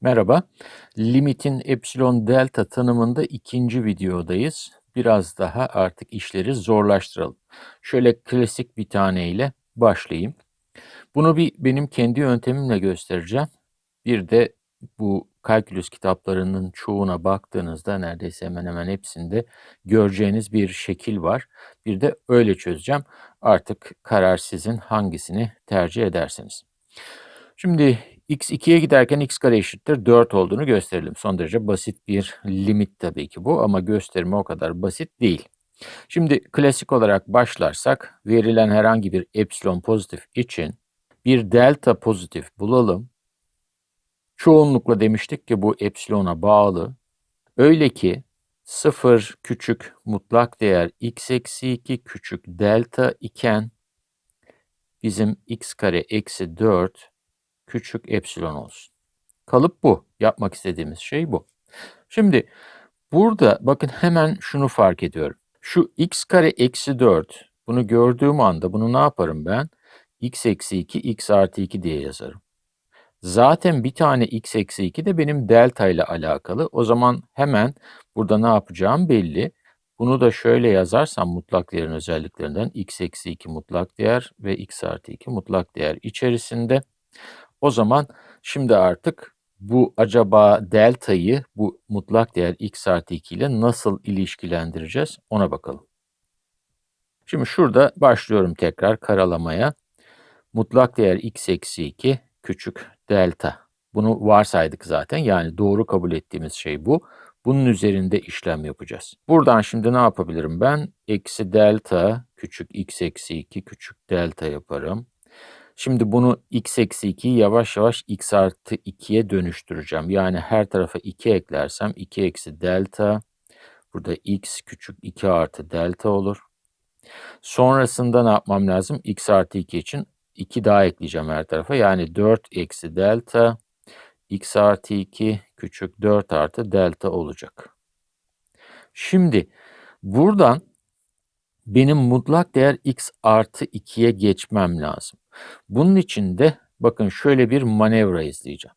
Merhaba. Limitin epsilon delta tanımında ikinci videodayız. Biraz daha artık işleri zorlaştıralım. Şöyle klasik bir taneyle başlayayım. Bunu bir benim kendi yöntemimle göstereceğim. Bir de bu kalkülüs kitaplarının çoğuna baktığınızda neredeyse hemen hemen hepsinde göreceğiniz bir şekil var. Bir de öyle çözeceğim. Artık karar sizin hangisini tercih ederseniz. Şimdi x 2'ye giderken x kare eşittir 4 olduğunu gösterelim. Son derece basit bir limit tabii ki bu ama gösterimi o kadar basit değil. Şimdi klasik olarak başlarsak verilen herhangi bir epsilon pozitif için bir delta pozitif bulalım. Çoğunlukla demiştik ki bu epsilona bağlı. Öyle ki 0 küçük mutlak değer x eksi 2 küçük delta iken bizim x kare eksi 4 küçük epsilon olsun. Kalıp bu. Yapmak istediğimiz şey bu. Şimdi burada bakın hemen şunu fark ediyorum. Şu x kare eksi 4 bunu gördüğüm anda bunu ne yaparım ben? x eksi 2 x artı 2 diye yazarım. Zaten bir tane x eksi 2 de benim delta ile alakalı. O zaman hemen burada ne yapacağım belli. Bunu da şöyle yazarsam mutlak değerin özelliklerinden x eksi 2 mutlak değer ve x artı 2 mutlak değer içerisinde. O zaman şimdi artık bu acaba delta'yı bu mutlak değer x artı 2 ile nasıl ilişkilendireceğiz ona bakalım. Şimdi şurada başlıyorum tekrar karalamaya. Mutlak değer x eksi 2 küçük delta. Bunu varsaydık zaten yani doğru kabul ettiğimiz şey bu. Bunun üzerinde işlem yapacağız. Buradan şimdi ne yapabilirim ben? Eksi delta küçük x eksi 2 küçük delta yaparım. Şimdi bunu x eksi 2'yi yavaş yavaş x artı 2'ye dönüştüreceğim. Yani her tarafa 2 eklersem 2 eksi delta. Burada x küçük 2 artı delta olur. Sonrasında ne yapmam lazım? x artı 2 için 2 daha ekleyeceğim her tarafa. Yani 4 eksi delta x artı 2 küçük 4 artı delta olacak. Şimdi buradan benim mutlak değer x artı 2'ye geçmem lazım. Bunun için de bakın şöyle bir manevra izleyeceğim.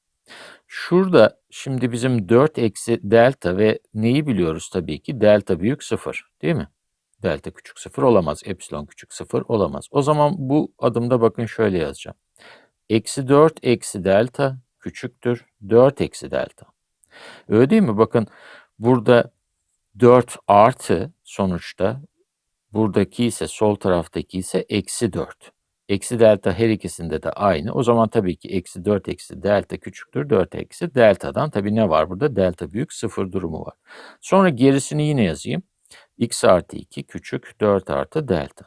Şurada şimdi bizim 4 eksi delta ve neyi biliyoruz tabii ki? Delta büyük 0 değil mi? Delta küçük 0 olamaz. Epsilon küçük 0 olamaz. O zaman bu adımda bakın şöyle yazacağım. Eksi 4 eksi delta küçüktür 4 eksi delta. Öyle değil mi? Bakın burada 4 artı sonuçta buradaki ise sol taraftaki ise eksi 4. Eksi delta her ikisinde de aynı. O zaman tabii ki eksi 4 eksi delta küçüktür 4 eksi deltadan. Tabii ne var burada? Delta büyük 0 durumu var. Sonra gerisini yine yazayım. x artı 2 küçük 4 artı delta.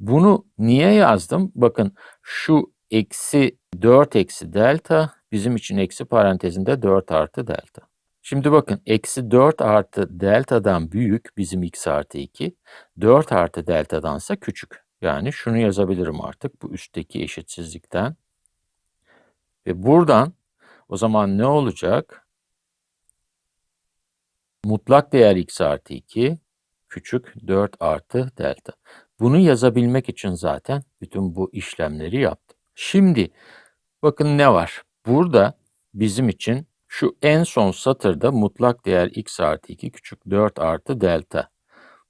Bunu niye yazdım? Bakın şu eksi 4 eksi delta bizim için eksi parantezinde 4 artı delta. Şimdi bakın eksi 4 artı deltadan büyük bizim x artı 2. 4 artı deltadansa küçük. Yani şunu yazabilirim artık bu üstteki eşitsizlikten. Ve buradan o zaman ne olacak? Mutlak değer x artı 2 küçük 4 artı delta. Bunu yazabilmek için zaten bütün bu işlemleri yaptım. Şimdi bakın ne var? Burada bizim için şu en son satırda mutlak değer x artı 2 küçük 4 artı delta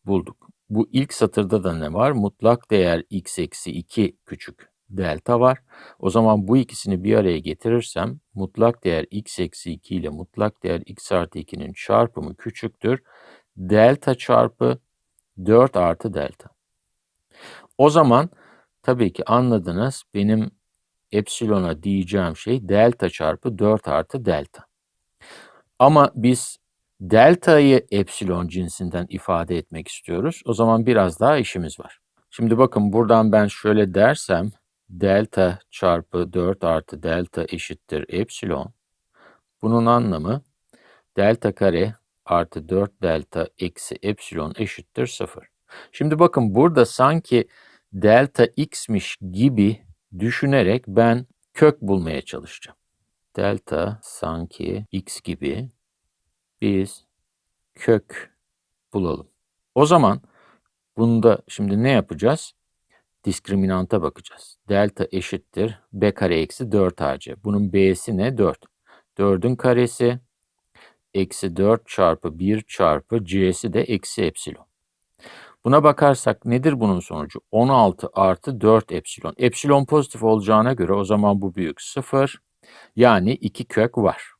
bulduk. Bu ilk satırda da ne var? Mutlak değer x eksi 2 küçük delta var. O zaman bu ikisini bir araya getirirsem mutlak değer x eksi 2 ile mutlak değer x artı 2'nin çarpımı küçüktür. Delta çarpı 4 artı delta. O zaman tabii ki anladınız benim epsilona diyeceğim şey delta çarpı 4 artı delta. Ama biz delta'yı epsilon cinsinden ifade etmek istiyoruz. O zaman biraz daha işimiz var. Şimdi bakın buradan ben şöyle dersem delta çarpı 4 artı delta eşittir epsilon. Bunun anlamı delta kare artı 4 delta eksi epsilon eşittir 0. Şimdi bakın burada sanki delta x'miş gibi düşünerek ben kök bulmaya çalışacağım. Delta sanki x gibi biz kök bulalım. O zaman bunda şimdi ne yapacağız? Diskriminanta bakacağız. Delta eşittir b kare eksi 4 ac. Bunun b'si ne? 4. 4'ün karesi eksi 4 çarpı 1 çarpı c'si de eksi epsilon. Buna bakarsak nedir bunun sonucu? 16 artı 4 epsilon. Epsilon pozitif olacağına göre o zaman bu büyük 0. Yani 2 kök var.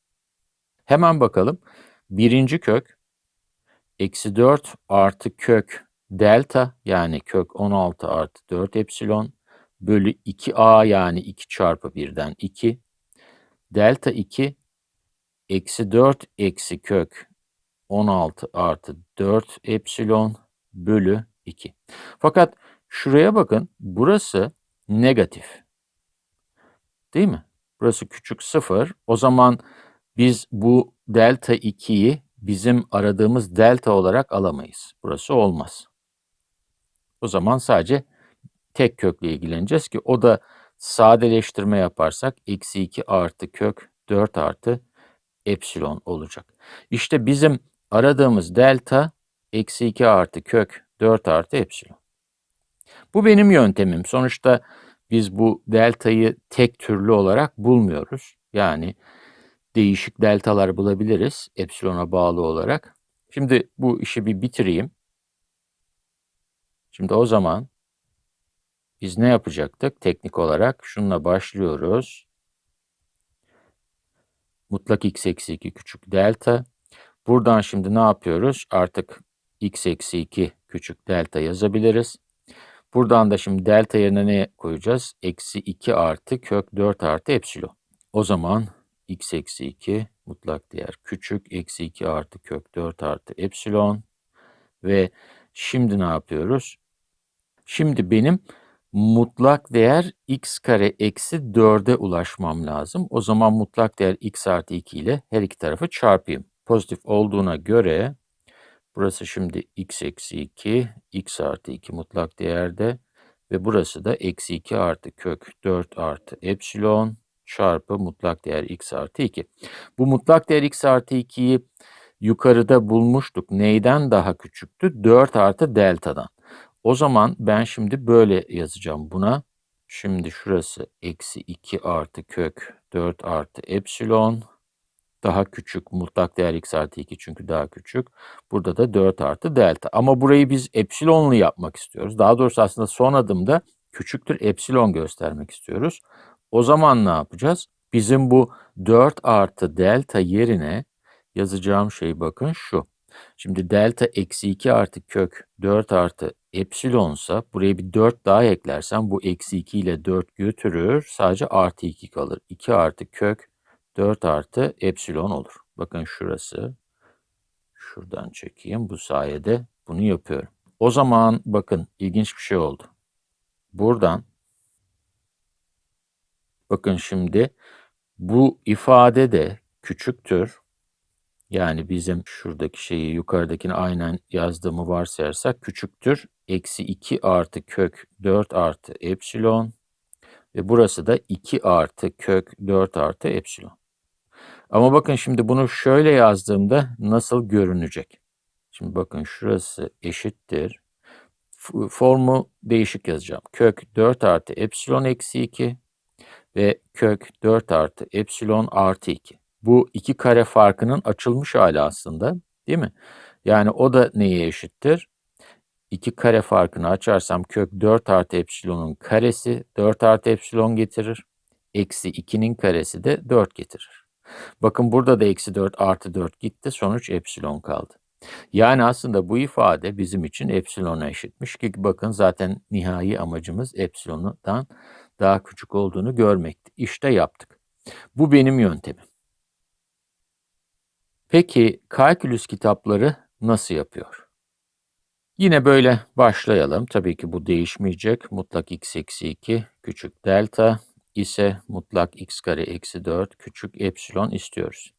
Hemen bakalım. Birinci kök eksi 4 artı kök delta yani kök 16 artı 4 epsilon bölü 2a yani 2 çarpı 1'den 2. Delta 2 eksi 4 eksi kök 16 artı 4 epsilon bölü 2. Fakat şuraya bakın burası negatif. Değil mi? Burası küçük 0. O zaman biz bu delta 2'yi bizim aradığımız delta olarak alamayız. Burası olmaz. O zaman sadece tek kökle ilgileneceğiz ki o da sadeleştirme yaparsak eksi 2 artı kök 4 artı epsilon olacak. İşte bizim aradığımız delta eksi 2 artı kök 4 artı epsilon. Bu benim yöntemim. Sonuçta biz bu deltayı tek türlü olarak bulmuyoruz. Yani değişik deltalar bulabiliriz epsilona bağlı olarak. Şimdi bu işi bir bitireyim. Şimdi o zaman biz ne yapacaktık teknik olarak? Şununla başlıyoruz. Mutlak x eksi 2 küçük delta. Buradan şimdi ne yapıyoruz? Artık x eksi 2 küçük delta yazabiliriz. Buradan da şimdi delta yerine ne koyacağız? Eksi 2 artı kök 4 artı epsilon. O zaman x eksi 2 mutlak değer küçük eksi 2 artı kök 4 artı epsilon. Ve şimdi ne yapıyoruz? Şimdi benim mutlak değer x kare eksi 4'e ulaşmam lazım. O zaman mutlak değer x artı 2 ile her iki tarafı çarpayım. Pozitif olduğuna göre burası şimdi x eksi 2, x artı 2 mutlak değerde ve burası da eksi 2 artı kök 4 artı epsilon çarpı mutlak değer x artı 2. Bu mutlak değer x artı 2'yi yukarıda bulmuştuk. Neyden daha küçüktü? 4 artı deltadan. O zaman ben şimdi böyle yazacağım buna. Şimdi şurası eksi 2 artı kök 4 artı epsilon. Daha küçük mutlak değer x artı 2 çünkü daha küçük. Burada da 4 artı delta. Ama burayı biz epsilonlu yapmak istiyoruz. Daha doğrusu aslında son adımda küçüktür epsilon göstermek istiyoruz. O zaman ne yapacağız? Bizim bu 4 artı delta yerine yazacağım şey bakın şu. Şimdi delta eksi 2 artı kök 4 artı epsilonsa buraya bir 4 daha eklersem bu eksi 2 ile 4 götürür. Sadece artı 2 kalır. 2 artı kök 4 artı epsilon olur. Bakın şurası. Şuradan çekeyim. Bu sayede bunu yapıyorum. O zaman bakın ilginç bir şey oldu. Buradan bakın şimdi bu ifade de küçüktür yani bizim şuradaki şeyi yukarıdakini aynen yazdığımı varsayarsak küçüktür. Eksi 2 artı kök 4 artı epsilon ve burası da 2 artı kök 4 artı epsilon. Ama bakın şimdi bunu şöyle yazdığımda nasıl görünecek? Şimdi bakın şurası eşittir. Formu değişik yazacağım. Kök 4 artı epsilon eksi 2 ve kök 4 artı epsilon artı 2. Bu iki kare farkının açılmış hali aslında değil mi? Yani o da neye eşittir? 2 kare farkını açarsam kök 4 artı epsilonun karesi 4 artı epsilon getirir. Eksi 2'nin karesi de 4 getirir. Bakın burada da eksi 4 artı 4 gitti. Sonuç epsilon kaldı. Yani aslında bu ifade bizim için epsilona eşitmiş ki bakın zaten nihai amacımız epsilondan daha küçük olduğunu görmekti. İşte yaptık. Bu benim yöntemim. Peki kalkülüs kitapları nasıl yapıyor? Yine böyle başlayalım. Tabii ki bu değişmeyecek. Mutlak x eksi 2 küçük delta ise mutlak x kare eksi 4 küçük epsilon istiyoruz.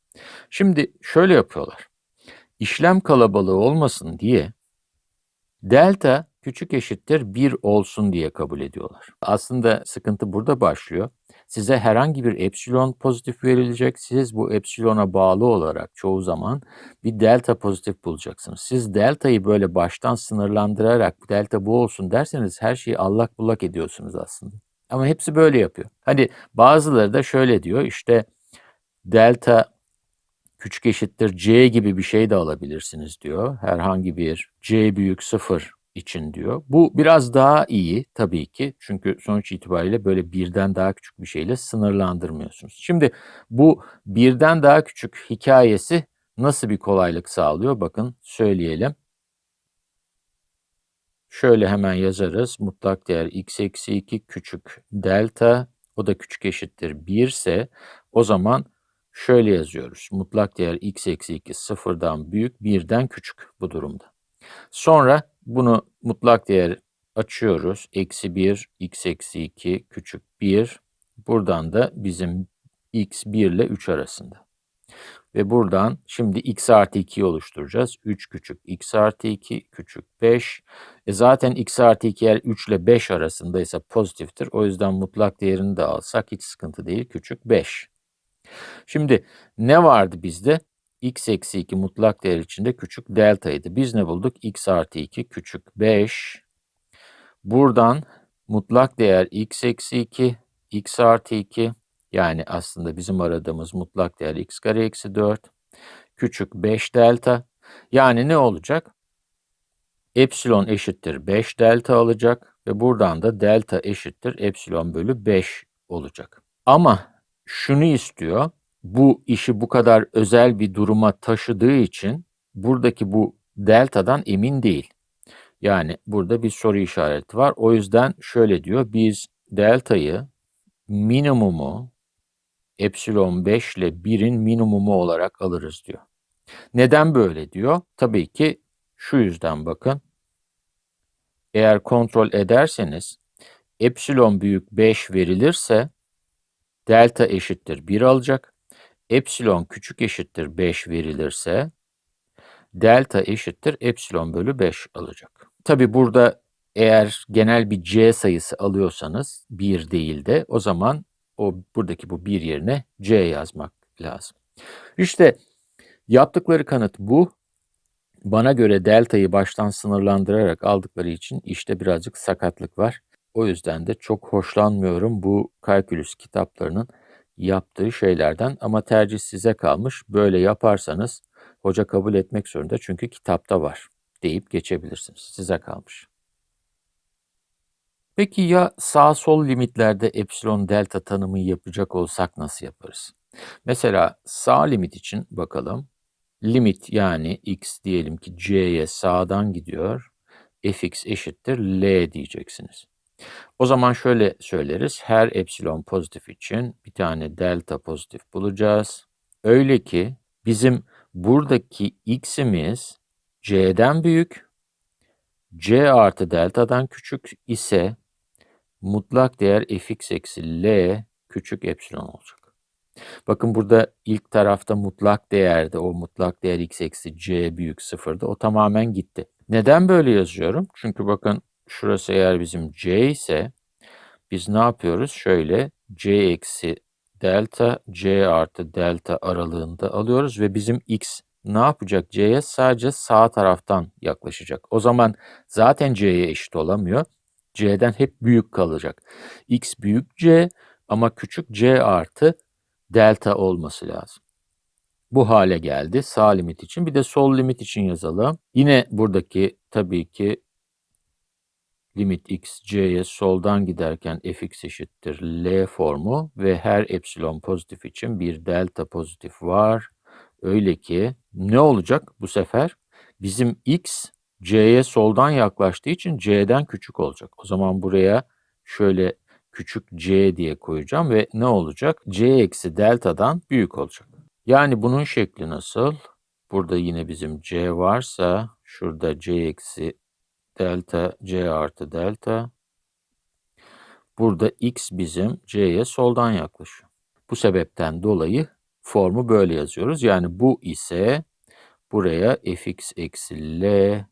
Şimdi şöyle yapıyorlar. İşlem kalabalığı olmasın diye delta küçük eşittir 1 olsun diye kabul ediyorlar. Aslında sıkıntı burada başlıyor. Size herhangi bir epsilon pozitif verilecek. Siz bu epsilona bağlı olarak çoğu zaman bir delta pozitif bulacaksınız. Siz deltayı böyle baştan sınırlandırarak delta bu olsun derseniz her şeyi allak bullak ediyorsunuz aslında. Ama hepsi böyle yapıyor. Hani bazıları da şöyle diyor işte delta küçük eşittir c gibi bir şey de alabilirsiniz diyor. Herhangi bir c büyük sıfır için diyor. Bu biraz daha iyi tabii ki. Çünkü sonuç itibariyle böyle birden daha küçük bir şeyle sınırlandırmıyorsunuz. Şimdi bu birden daha küçük hikayesi nasıl bir kolaylık sağlıyor? Bakın söyleyelim. Şöyle hemen yazarız. Mutlak değer x eksi 2 küçük delta o da küçük eşittir 1 ise o zaman şöyle yazıyoruz. Mutlak değer x eksi 2 sıfırdan büyük birden küçük bu durumda. Sonra bunu mutlak değer açıyoruz. Eksi 1 x eksi 2 küçük 1. Buradan da bizim x 1 ile 3 arasında. Ve buradan şimdi x artı 2'yi oluşturacağız. 3 küçük x artı 2 küçük 5. E zaten x artı 2 eğer 3 ile 5 arasındaysa pozitiftir. O yüzden mutlak değerini de alsak hiç sıkıntı değil. Küçük 5. Şimdi ne vardı bizde? X eksi 2 mutlak değer içinde küçük deltaydı. Biz ne bulduk? x artı 2 küçük 5. Buradan mutlak değer x eksi 2, x artı 2 yani aslında bizim aradığımız mutlak değer x kare eksi 4 küçük 5 delta. Yani ne olacak? Epsilon eşittir 5 delta alacak ve buradan da delta eşittir epsilon bölü 5 olacak. Ama şunu istiyor, bu işi bu kadar özel bir duruma taşıdığı için buradaki bu deltadan emin değil. Yani burada bir soru işareti var. O yüzden şöyle diyor, biz deltayı minimumu epsilon 5 ile 1'in minimumu olarak alırız diyor. Neden böyle diyor? Tabii ki şu yüzden bakın. Eğer kontrol ederseniz epsilon büyük 5 verilirse delta eşittir 1 alacak. Epsilon küçük eşittir 5 verilirse delta eşittir epsilon bölü 5 alacak. Tabi burada eğer genel bir c sayısı alıyorsanız 1 değil de o zaman o buradaki bu 1 yerine c yazmak lazım. İşte yaptıkları kanıt bu. Bana göre deltayı baştan sınırlandırarak aldıkları için işte birazcık sakatlık var. O yüzden de çok hoşlanmıyorum bu kalkülüs kitaplarının yaptığı şeylerden ama tercih size kalmış. Böyle yaparsanız hoca kabul etmek zorunda çünkü kitapta var deyip geçebilirsiniz. Size kalmış. Peki ya sağ sol limitlerde epsilon delta tanımı yapacak olsak nasıl yaparız? Mesela sağ limit için bakalım. Limit yani x diyelim ki c'ye sağdan gidiyor. fx eşittir l diyeceksiniz. O zaman şöyle söyleriz. Her epsilon pozitif için bir tane delta pozitif bulacağız. Öyle ki bizim buradaki x'imiz c'den büyük, c artı delta'dan küçük ise mutlak değer fx eksi l küçük epsilon olacak. Bakın burada ilk tarafta mutlak değerde o mutlak değer x eksi c büyük sıfırda o tamamen gitti. Neden böyle yazıyorum? Çünkü bakın şurası eğer bizim c ise biz ne yapıyoruz? Şöyle c eksi delta c artı delta aralığında alıyoruz ve bizim x ne yapacak? c'ye sadece sağ taraftan yaklaşacak. O zaman zaten c'ye eşit olamıyor. c'den hep büyük kalacak. x büyük c ama küçük c artı delta olması lazım. Bu hale geldi sağ limit için. Bir de sol limit için yazalım. Yine buradaki tabii ki limit x c'ye soldan giderken fx eşittir l formu ve her epsilon pozitif için bir delta pozitif var. Öyle ki ne olacak bu sefer? Bizim x c'ye soldan yaklaştığı için c'den küçük olacak. O zaman buraya şöyle küçük c diye koyacağım ve ne olacak? c eksi delta'dan büyük olacak. Yani bunun şekli nasıl? Burada yine bizim c varsa şurada c eksi delta c artı delta. Burada x bizim c'ye soldan yaklaşıyor. Bu sebepten dolayı formu böyle yazıyoruz. Yani bu ise buraya fx eksi l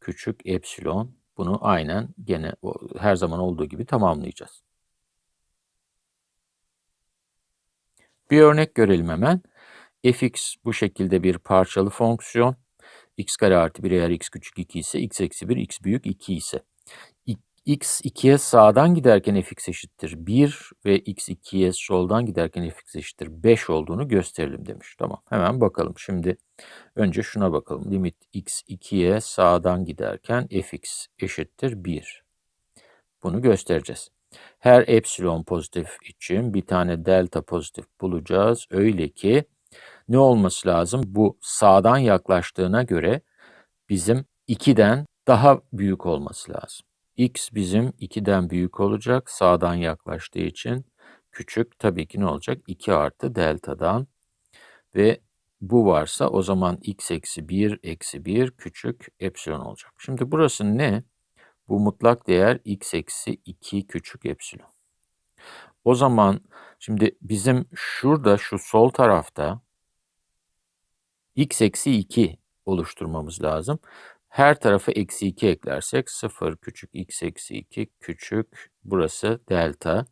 küçük epsilon bunu aynen gene her zaman olduğu gibi tamamlayacağız. Bir örnek görelim hemen. fx bu şekilde bir parçalı fonksiyon. X kare artı 1 eğer x küçük 2 ise x eksi 1 x büyük 2 ise. x 2'ye sağdan giderken fx eşittir 1 ve x 2'ye soldan giderken fx eşittir 5 olduğunu gösterelim demiş. Tamam hemen bakalım. Şimdi önce şuna bakalım. Limit x 2'ye sağdan giderken fx eşittir 1. Bunu göstereceğiz. Her epsilon pozitif için bir tane delta pozitif bulacağız. Öyle ki ne olması lazım? Bu sağdan yaklaştığına göre bizim 2'den daha büyük olması lazım. x bizim 2'den büyük olacak sağdan yaklaştığı için. Küçük tabii ki ne olacak? 2 artı delta'dan ve bu varsa o zaman x eksi 1 eksi 1 küçük epsilon olacak. Şimdi burası ne? Bu mutlak değer x eksi 2 küçük epsilon. O zaman şimdi bizim şurada şu sol tarafta x eksi 2 oluşturmamız lazım. Her tarafa eksi 2 eklersek 0 küçük x eksi 2 küçük burası delta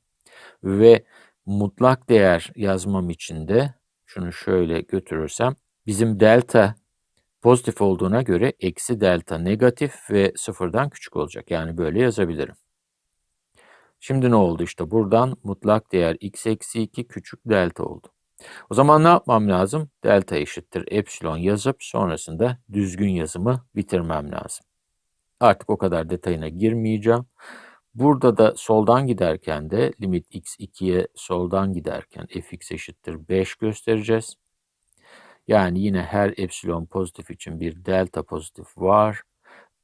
ve mutlak değer yazmam için de şunu şöyle götürürsem bizim delta pozitif olduğuna göre eksi delta negatif ve sıfırdan küçük olacak. Yani böyle yazabilirim. Şimdi ne oldu işte buradan mutlak değer x eksi 2 küçük delta oldu. O zaman ne yapmam lazım? Delta eşittir epsilon yazıp sonrasında düzgün yazımı bitirmem lazım. Artık o kadar detayına girmeyeceğim. Burada da soldan giderken de limit x 2'ye soldan giderken fx eşittir 5 göstereceğiz. Yani yine her epsilon pozitif için bir delta pozitif var.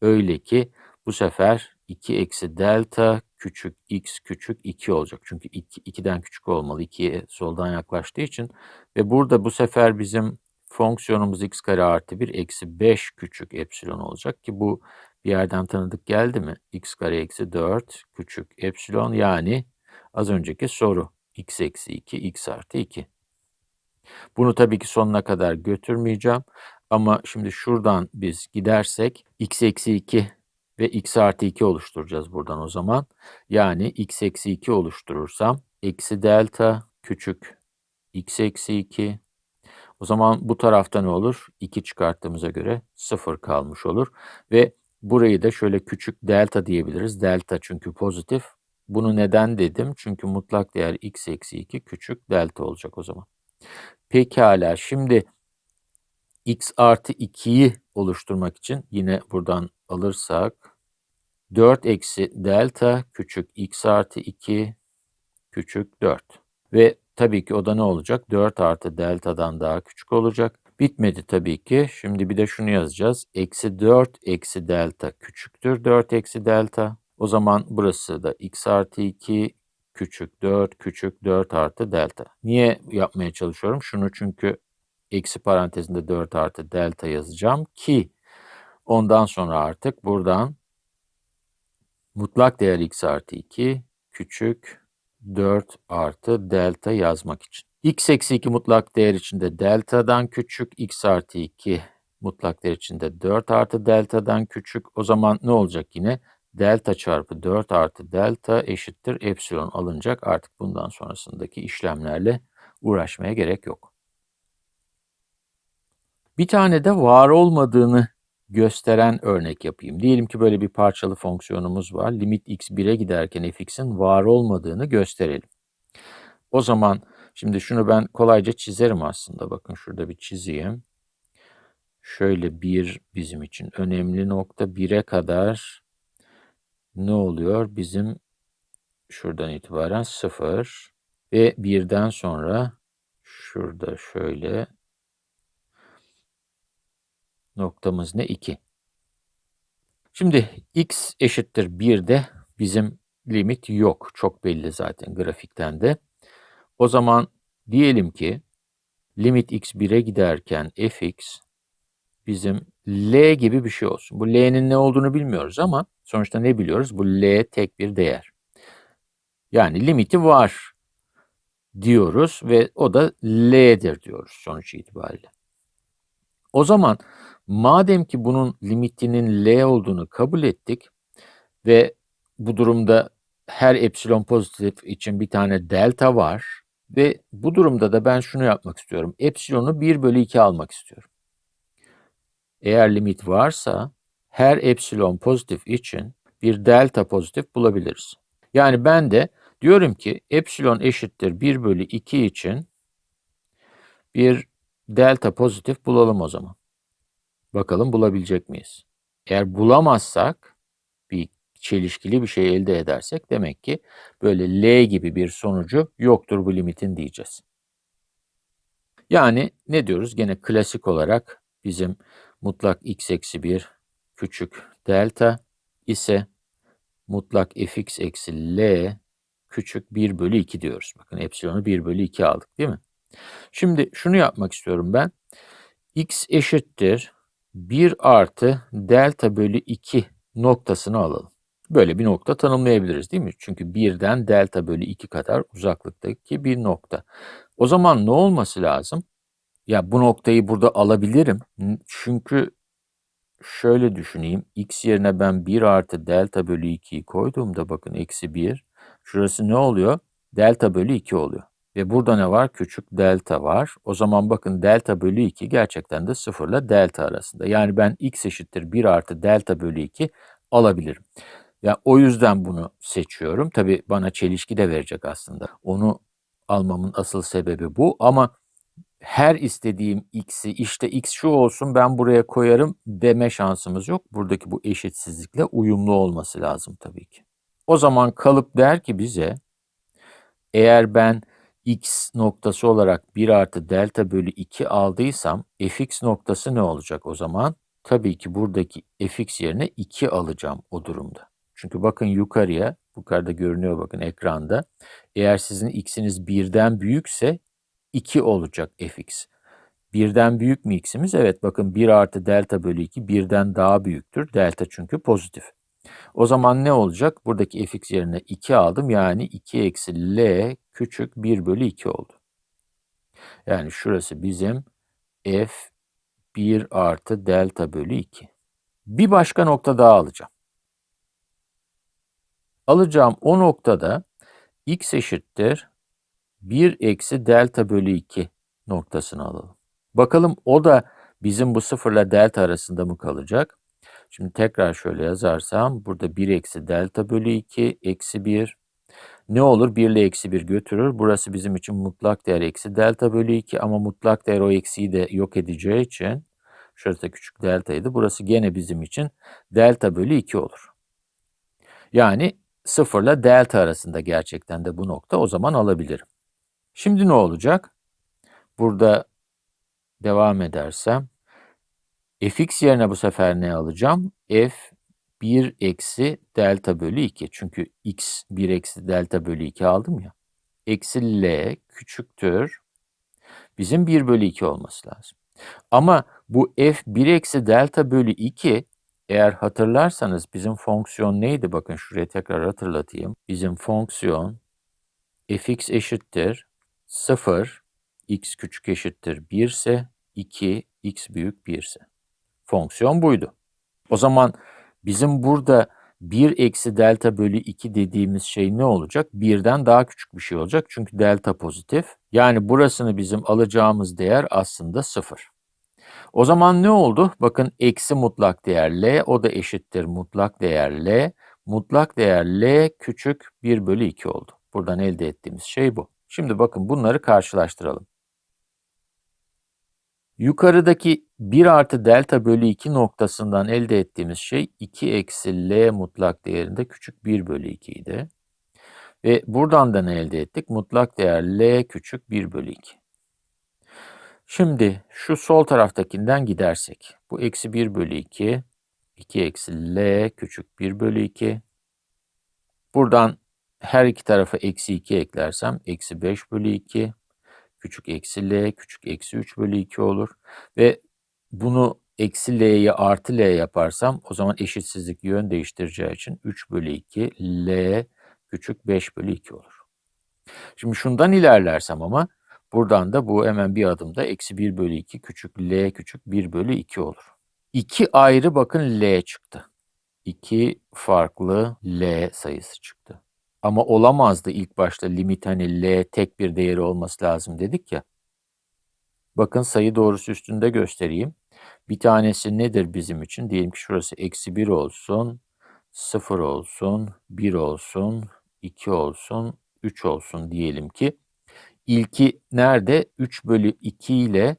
Öyle ki bu sefer 2 eksi delta küçük x küçük 2 olacak. Çünkü 2, 2'den küçük olmalı. 2'ye soldan yaklaştığı için. Ve burada bu sefer bizim fonksiyonumuz x kare artı 1 eksi 5 küçük epsilon olacak ki bu bir yerden tanıdık geldi mi? x kare eksi 4 küçük epsilon yani az önceki soru x eksi 2 x artı 2. Bunu tabii ki sonuna kadar götürmeyeceğim. Ama şimdi şuradan biz gidersek x eksi 2 ve x artı 2 oluşturacağız buradan o zaman. Yani x eksi 2 oluşturursam eksi delta küçük x eksi 2. O zaman bu tarafta ne olur? 2 çıkarttığımıza göre 0 kalmış olur. Ve burayı da şöyle küçük delta diyebiliriz. Delta çünkü pozitif. Bunu neden dedim? Çünkü mutlak değer x eksi 2 küçük delta olacak o zaman. Pekala şimdi x artı 2'yi oluşturmak için yine buradan alırsak 4 eksi delta küçük x artı 2 küçük 4. Ve tabii ki o da ne olacak? 4 artı delta'dan daha küçük olacak. Bitmedi tabii ki. Şimdi bir de şunu yazacağız. Eksi 4 eksi delta küçüktür 4 eksi delta. O zaman burası da x artı 2 küçük 4 küçük 4 artı delta. Niye yapmaya çalışıyorum? Şunu çünkü eksi parantezinde 4 artı delta yazacağım ki ondan sonra artık buradan mutlak değer x artı 2 küçük 4 artı delta yazmak için. x eksi 2 mutlak değer içinde delta'dan küçük, x artı 2 mutlak değer içinde 4 artı delta'dan küçük. O zaman ne olacak yine? Delta çarpı 4 artı delta eşittir epsilon alınacak. Artık bundan sonrasındaki işlemlerle uğraşmaya gerek yok. Bir tane de var olmadığını gösteren örnek yapayım. Diyelim ki böyle bir parçalı fonksiyonumuz var. Limit x 1'e giderken fx'in var olmadığını gösterelim. O zaman şimdi şunu ben kolayca çizerim aslında. Bakın şurada bir çizeyim. Şöyle bir bizim için önemli nokta 1'e kadar ne oluyor? Bizim şuradan itibaren 0 ve birden sonra şurada şöyle noktamız ne? 2. Şimdi x eşittir 1'de bizim limit yok. Çok belli zaten grafikten de. O zaman diyelim ki limit x 1'e giderken fx bizim L gibi bir şey olsun. Bu L'nin ne olduğunu bilmiyoruz ama sonuçta ne biliyoruz? Bu L tek bir değer. Yani limiti var diyoruz ve o da L'dir diyoruz sonuç itibariyle. O zaman madem ki bunun limitinin L olduğunu kabul ettik ve bu durumda her epsilon pozitif için bir tane delta var ve bu durumda da ben şunu yapmak istiyorum. Epsilonu 1 bölü 2 almak istiyorum. Eğer limit varsa her epsilon pozitif için bir delta pozitif bulabiliriz. Yani ben de diyorum ki epsilon eşittir 1 bölü 2 için bir delta pozitif bulalım o zaman. Bakalım bulabilecek miyiz? Eğer bulamazsak bir çelişkili bir şey elde edersek demek ki böyle L gibi bir sonucu yoktur bu limitin diyeceğiz. Yani ne diyoruz? Gene klasik olarak bizim mutlak x eksi 1 küçük delta ise mutlak fx eksi L küçük 1 bölü 2 diyoruz. Bakın epsilonu 1 bölü 2 aldık değil mi? Şimdi şunu yapmak istiyorum ben. x eşittir 1 artı delta bölü 2 noktasını alalım. Böyle bir nokta tanımlayabiliriz değil mi? Çünkü birden delta bölü 2 kadar uzaklıktaki bir nokta. O zaman ne olması lazım? Ya bu noktayı burada alabilirim. Çünkü şöyle düşüneyim. x yerine ben 1 artı delta bölü 2'yi koyduğumda bakın eksi 1. Şurası ne oluyor? Delta bölü 2 oluyor. Ve burada ne var? Küçük delta var. O zaman bakın delta bölü 2 gerçekten de 0 ile delta arasında. Yani ben x eşittir 1 artı delta bölü 2 alabilirim. Ya o yüzden bunu seçiyorum. Tabi bana çelişki de verecek aslında. Onu almamın asıl sebebi bu ama her istediğim x'i işte x şu olsun ben buraya koyarım deme şansımız yok. Buradaki bu eşitsizlikle uyumlu olması lazım tabii ki. O zaman kalıp der ki bize eğer ben x noktası olarak 1 artı delta bölü 2 aldıysam fx noktası ne olacak o zaman? Tabii ki buradaki fx yerine 2 alacağım o durumda. Çünkü bakın yukarıya, yukarıda görünüyor bakın ekranda. Eğer sizin x'iniz birden büyükse 2 olacak fx. Birden büyük mü x'imiz? Evet bakın 1 artı delta bölü 2 birden daha büyüktür. Delta çünkü pozitif. O zaman ne olacak? Buradaki fx yerine 2 aldım. Yani 2 eksi l küçük 1 bölü 2 oldu. Yani şurası bizim f 1 artı delta bölü 2. Bir başka nokta daha alacağım. Alacağım o noktada x eşittir 1 eksi delta bölü 2 noktasını alalım. Bakalım o da bizim bu sıfırla delta arasında mı kalacak? Şimdi tekrar şöyle yazarsam burada 1 eksi delta bölü 2 eksi 1 ne olur? 1 ile eksi 1 götürür. Burası bizim için mutlak değer eksi delta bölü 2 ama mutlak değer o eksiyi de yok edeceği için şurası küçük deltaydı. Burası gene bizim için delta bölü 2 olur. Yani 0 ile delta arasında gerçekten de bu nokta o zaman alabilirim. Şimdi ne olacak? Burada devam edersem fx yerine bu sefer ne alacağım? f 1 eksi delta bölü 2. Çünkü x 1 eksi delta bölü 2 aldım ya. Eksi l küçüktür. Bizim 1 bölü 2 olması lazım. Ama bu f 1 eksi delta bölü 2 eğer hatırlarsanız bizim fonksiyon neydi? Bakın şuraya tekrar hatırlatayım. Bizim fonksiyon fx eşittir 0 x küçük eşittir 1 ise 2 x büyük 1 ise. Fonksiyon buydu. O zaman bizim burada 1 eksi delta bölü 2 dediğimiz şey ne olacak? 1'den daha küçük bir şey olacak. Çünkü delta pozitif. Yani burasını bizim alacağımız değer aslında 0. O zaman ne oldu? Bakın eksi mutlak değer L o da eşittir mutlak değer L. Mutlak değer L küçük 1 bölü 2 oldu. Buradan elde ettiğimiz şey bu. Şimdi bakın bunları karşılaştıralım. Yukarıdaki 1 artı delta bölü 2 noktasından elde ettiğimiz şey 2 eksi L mutlak değerinde küçük 1 bölü 2 idi. Ve buradan da ne elde ettik? Mutlak değer L küçük 1 bölü 2. Şimdi şu sol taraftakinden gidersek. Bu eksi 1 bölü 2. 2 eksi L küçük 1 bölü 2. Buradan her iki tarafa eksi 2 eklersem eksi 5 bölü 2 küçük eksi L küçük eksi 3 bölü 2 olur. Ve bunu eksi L'yi artı L yaparsam o zaman eşitsizlik yön değiştireceği için 3 bölü 2 L küçük 5 bölü 2 olur. Şimdi şundan ilerlersem ama buradan da bu hemen bir adımda eksi 1 bölü 2 küçük L küçük 1 bölü 2 olur. İki ayrı bakın L çıktı. İki farklı L sayısı çıktı. Ama olamazdı ilk başta limit hani L tek bir değeri olması lazım dedik ya. Bakın sayı doğrusu üstünde göstereyim. Bir tanesi nedir bizim için? Diyelim ki şurası eksi 1 olsun. 0 olsun, 1 olsun, 2 olsun, 3 olsun diyelim ki. İlki nerede? 3 bölü 2 ile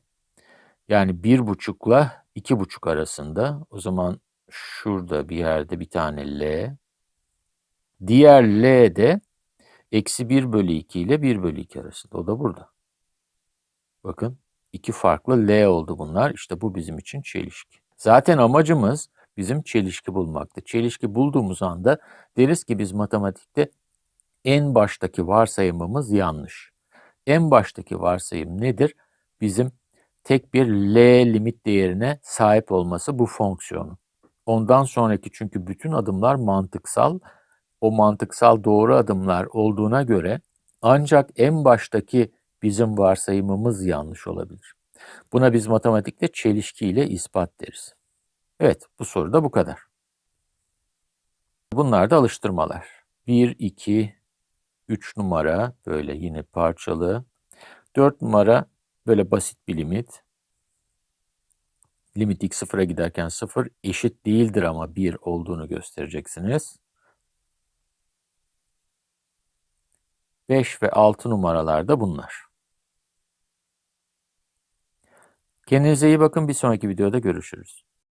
yani 1,5 ile 2,5 arasında. O zaman şurada bir yerde bir tane L. Diğer L de eksi 1 bölü 2 ile 1 bölü 2 arasında. O da burada. Bakın iki farklı L oldu bunlar. İşte bu bizim için çelişki. Zaten amacımız bizim çelişki bulmaktı. Çelişki bulduğumuz anda deriz ki biz matematikte en baştaki varsayımımız yanlış. En baştaki varsayım nedir? Bizim tek bir L limit değerine sahip olması bu fonksiyonu. Ondan sonraki çünkü bütün adımlar mantıksal. O mantıksal doğru adımlar olduğuna göre ancak en baştaki bizim varsayımımız yanlış olabilir. Buna biz matematikte çelişkiyle ispat deriz. Evet, bu soruda bu kadar. Bunlar da alıştırmalar. 1, 2, 3 numara böyle yine parçalı. 4 numara böyle basit bir limit. Limit x sıfıra giderken 0 eşit değildir ama 1 olduğunu göstereceksiniz. 5 ve 6 numaralarda bunlar. Kendinize iyi bakın. Bir sonraki videoda görüşürüz.